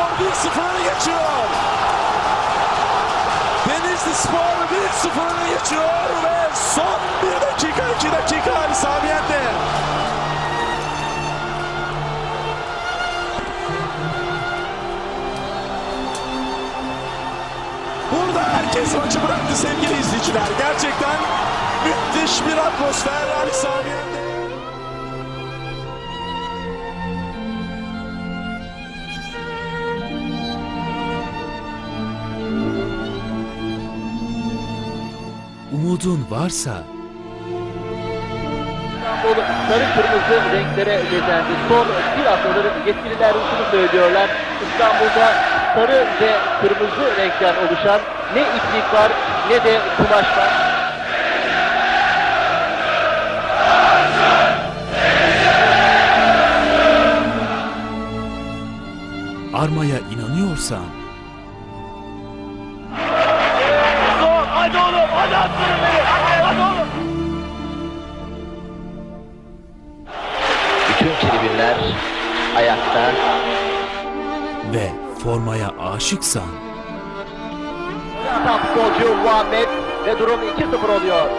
öne geçiyor. Denizli Spor 1-0 öne geçiyor ve son 1 dakika 2 dakika Ali Sami. Burada herkes maçı bıraktı sevgili izleyiciler. Gerçekten müthiş bir atmosfer Ali Sami Umudun varsa İstanbul sarı kırmızı renklere bezendi. Son bir haftadır yetkililer şunu söylüyorlar. İstanbul'da sarı ve kırmızı renkten oluşan ne iplik var ne de kumaş var. armaya inanıyorsan Hadi oğlum hadi atsana aşıksan Tam futbolcu Muhammed ve durum 2-0 oluyor.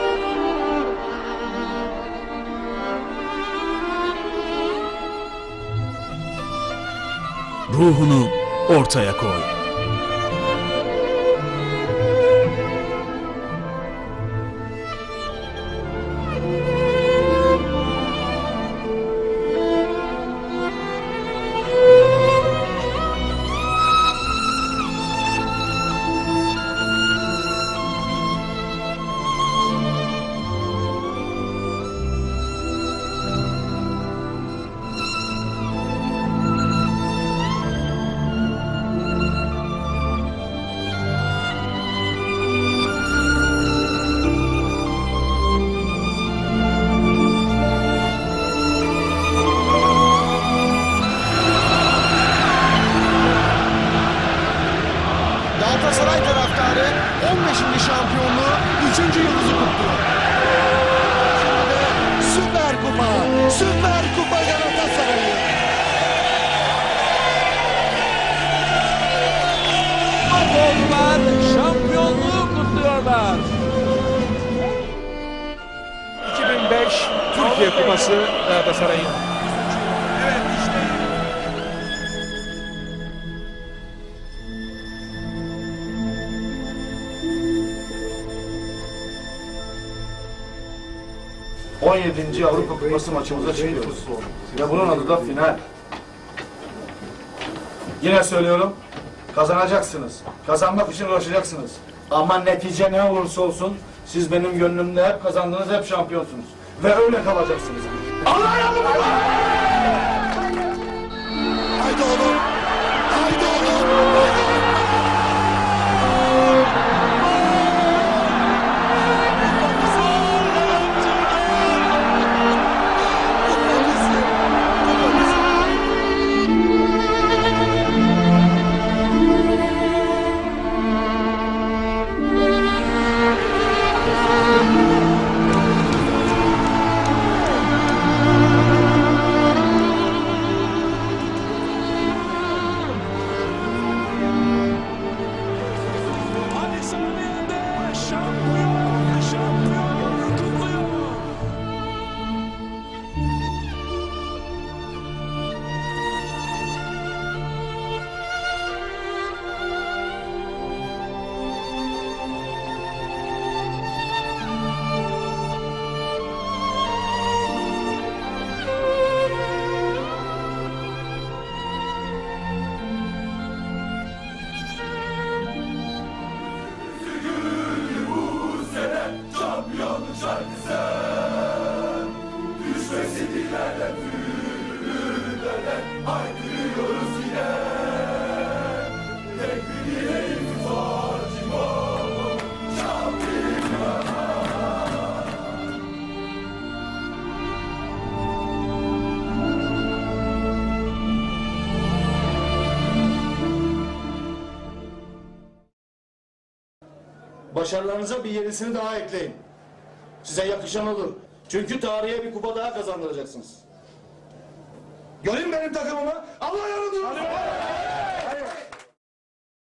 ruhunu ortaya koy. Galatasaray taraftarı 15. şampiyonluğu 3. yıldızı kutluyor. Şimdi Süper Kupa, Süper Kupa Galatasaray'ı. Futbolcular şampiyonluğu kutluyorlar. 2005 Türkiye Kupası Galatasaray'ın. 17. Avrupa Kupası maçımıza çıkıyoruz. Ve bunun adı da final. Yine söylüyorum, kazanacaksınız. Kazanmak için uğraşacaksınız. Ama netice ne olursa olsun siz benim gönlümde hep kazandınız, hep şampiyonsunuz. Ve öyle kalacaksınız. haydi oğlum. Başarılarınıza bir yenisini daha ekleyin. Size yakışan olur. Çünkü tarihe bir kupa daha kazandıracaksınız. Görün benim takımımı. Allah yolunda.